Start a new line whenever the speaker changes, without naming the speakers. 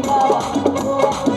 বাবা